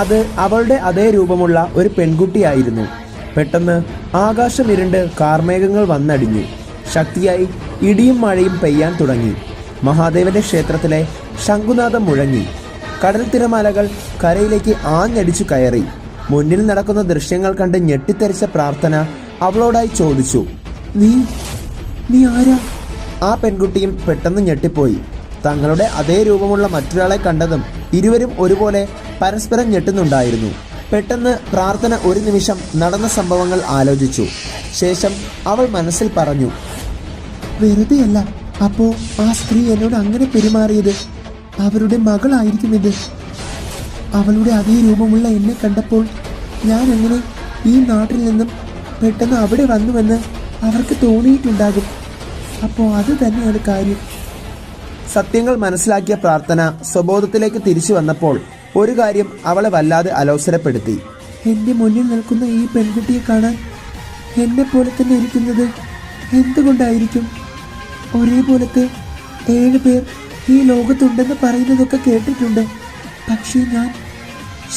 അത് അവളുടെ അതേ രൂപമുള്ള ഒരു പെൺകുട്ടിയായിരുന്നു. പെട്ടെന്ന് ആകാശം ഇരുണ്ട് കാർമേഘങ്ങൾ വന്നടിഞ്ഞു. ശക്തിയായി ഇടിയും മഴയും പെയ്യാൻ തുടങ്ങി. മഹാദേവന്റെ ക്ഷേത്രത്തിലെ ശംഖുനാഥം മുഴങ്ങി. കടൽ തിരമാലകൾ കരയിലേക്ക് ആഞ്ഞടിച്ചു കയറി. മുന്നിൽ നടക്കുന്ന ദൃശ്യങ്ങൾ കണ്ട് ഞെട്ടിത്തെറിച്ച പ്രാർത്ഥന അവളോടായി ചോദിച്ചു നീ നീ ആരാ? ആ പെൺകുട്ടിയും പെട്ടെന്ന് ഞെട്ടിപ്പോയി. തങ്ങളുടെ അതേ രൂപമുള്ള മറ്റൊരാളെ കണ്ടതും ഇരുവരും ഒരുപോലെ പരസ്പരം ഞെട്ടുന്നുണ്ടായിരുന്നു. പെട്ടെന്ന് പ്രാർത്ഥന ഒരു നിമിഷം നടന്ന സംഭവങ്ങൾ ആലോചിച്ചു. ശേഷം അവൾ മനസ്സിൽ പറഞ്ഞു വെറുതെയല്ല അപ്പോ ആ സ്ത്രീ എന്നോട് അങ്ങനെ പെരുമാറിയത്? അവരുടെ മകളായിരിക്കും ഇത്. അവളുടെ അതേ രൂപമുള്ള എന്നെ കണ്ടപ്പോൾ ഞാൻ എങ്ങനെ ഈ നാട്ടിൽ നിന്നും പെട്ടെന്ന് അവിടെ വന്നുവെന്ന് അവർക്ക് തോന്നിയിട്ടുണ്ടാകും. അപ്പോൾ അത് തന്നെയാണ് കാര്യം. സത്യങ്ങൾ മനസ്സിലാക്കിയ പ്രാർത്ഥന സ്വബോധത്തിലേക്ക് തിരിച്ചു വന്നപ്പോൾ ഒരു കാര്യം അവളെ വല്ലാതെ അലോസരപ്പെടുത്തി. എന്റെ മുന്നിൽ നിൽക്കുന്ന ഈ പെൺകുട്ടിയെ കാണാൻ എന്നെ പോലെ തന്നെ ഇരിക്കുന്നത് എന്തുകൊണ്ടായിരിക്കും? ഒരേപോലത്തെ ഏഴ് പേർ ഈ ലോകത്തുണ്ടെന്ന് പറയുന്നതൊക്കെ കേട്ടിട്ടുണ്ട്. പക്ഷേ ഞാൻ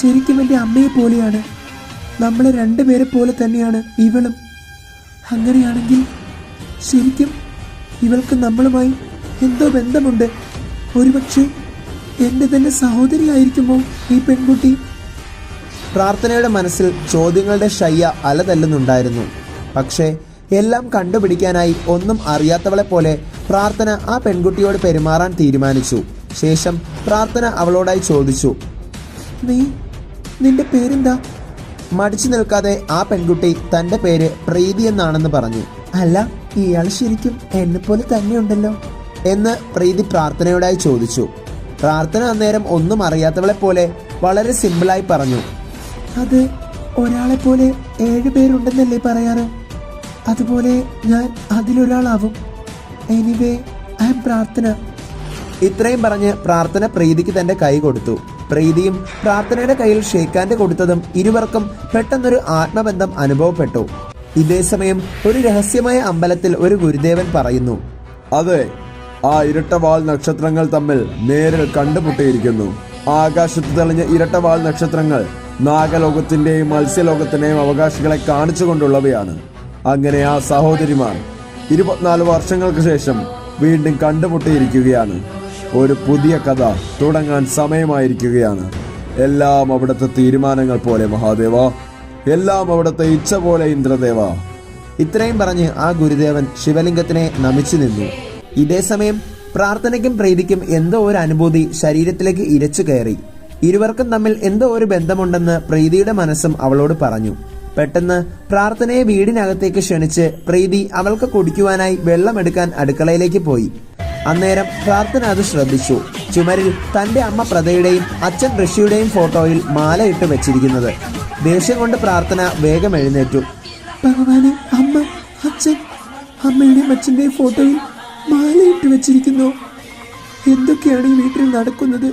ശരിക്കും എന്റെ അമ്മയെ പോലെയാണ്. നമ്മളെ രണ്ടുപേരെ പോലെ തന്നെയാണ് ഇവളും. അങ്ങനെയാണെങ്കിൽ ശരിക്കും ഇവൾക്ക് നമ്മളുമായി എന്തോ ബന്ധമുണ്ട്? ഒരുപക്ഷെ എന്റെ തന്നെ സഹോദരിയായിരിക്കുമോ ഈ പെൺകുട്ടി? പ്രാർത്ഥനയുടെ മനസ്സിൽ ചോദ്യങ്ങളുടെ ശയ്യ അലതല്ലുന്നുണ്ടായിരുന്നു പക്ഷേ എല്ലാം കണ്ടുപിടിക്കാനായി ഒന്നും അറിയാത്തവളെ പോലെ പ്രാർത്ഥന ആ പെൺകുട്ടിയോട് പെരുമാറാൻ തീരുമാനിച്ചു. ശേഷം പ്രാർത്ഥന അവളോടായി ചോദിച്ചു നീ? നിന്റെ പേരെന്താ? മടിച്ചു നിൽക്കാതെ ആ പെൺകുട്ടി തന്റെ പേര് പ്രീതി എന്നാണെന്ന് പറഞ്ഞു. അല്ല ഇയാൾ ശരിക്കും എന്നെപ്പോലെ പോലെ തന്നെയുണ്ടല്ലോ. എന്ന് പ്രീതി പ്രാർത്ഥനയോടായി ചോദിച്ചു. പ്രാർത്ഥന അന്നേരം ഒന്നും അറിയാത്തവളെ പോലെ വളരെ സിമ്പിളായി പറഞ്ഞു. അത് ഒരാളെ പോലെ ഏഴ് പേരുണ്ടെന്നല്ലേ പറയാറ്? അതുപോലെ ഞാൻ അതിലൊരാളാവും. എനിവേ ഐ എം പ്രാർത്ഥന. ഇത്രയും പറഞ്ഞ് പ്രാർത്ഥന പ്രീതിക്ക് തന്റെ കൈ കൊടുത്തു. പ്രീതിയും പ്രാർത്ഥനയുടെ കയ്യിൽ ഷേക്കാൻഡ് കൊടുത്തതും ഇരുവർക്കും പെട്ടെന്നൊരു ആത്മബന്ധം അനുഭവപ്പെട്ടു. ഇതേസമയം ഒരു രഹസ്യമായ അമ്പലത്തിൽ ഒരു ഗുരുദേവൻ പറയുന്നു അതെ ആ ഇരട്ടവാൾ നക്ഷത്രങ്ങൾ തമ്മിൽ നേരിൽ കണ്ടുമുട്ടിയിരിക്കുന്നു. ആകാശത്ത് തെളിഞ്ഞ ഇരട്ടവാൾ നക്ഷത്രങ്ങൾ നാഗലോകത്തിന്റെയും മത്സ്യലോകത്തിന്റെയും അവകാശികളെ കാണിച്ചുകൊണ്ടുള്ളവയാണ്. അങ്ങനെ ആ സഹോദരിമാർ ഇരുപത്തിനാല് വർഷങ്ങൾക്ക് ശേഷം വീണ്ടും കണ്ടുമുട്ടിയിരിക്കുകയാണ്. ഒരു പുതിയ കഥ തുടങ്ങാൻ സമയമായിരിക്കുകയാണ്. എല്ലാം അവിടുത്തെ തീരുമാനങ്ങൾ പോലെ മഹാദേവ. എല്ലാം അവിടുത്തെ ഇച്ഛ പോലെ ഇന്ദ്രദേവ. ഇത്രയും പറഞ്ഞ് ആ ഗുരുദേവൻ ശിവലിംഗത്തിനെ നമിച്ചു നിന്നു. ഇതേസമയം പ്രാർത്ഥനയ്ക്കും പ്രീതിക്കും എന്തോ ഒരു അനുഭൂതി ശരീരത്തിലേക്ക് ഇരച്ചു കയറി. ഇരുവർക്കും തമ്മിൽ എന്തോ ഒരു ബന്ധമുണ്ടെന്ന് പ്രീതിയുടെ മനസ്സും അവളോട് പറഞ്ഞു. പെട്ടെന്ന് പ്രാർത്ഥനയെ വീടിനകത്തേക്ക് ക്ഷണിച്ച് പ്രീതി അവൾക്ക് കുടിക്കുവാനായി വെള്ളമെടുക്കാൻ അടുക്കളയിലേക്ക് പോയി. അന്നേരം പ്രാർത്ഥന അത് ശ്രദ്ധിച്ചു. ചുമരിൽ തന്റെ അമ്മ പ്രതയുടെയും അച്ഛൻ ഋഷിയുടെയും ഫോട്ടോയിൽ മാലയിട്ട് വെച്ചിരിക്കുന്നത്. ദേഷ്യം കൊണ്ട് പ്രാർത്ഥന വേഗം എഴുന്നേറ്റു. ഭഗവാനെ അമ്മ അച്ഛൻ അമ്മയുടെയും അച്ഛന്റെയും ഫോട്ടോയിൽ മാലയിട്ട് വെച്ചിരിക്കുന്നു. എന്തൊക്കെയാണ് ഈ വീട്ടിൽ നടക്കുന്നത്?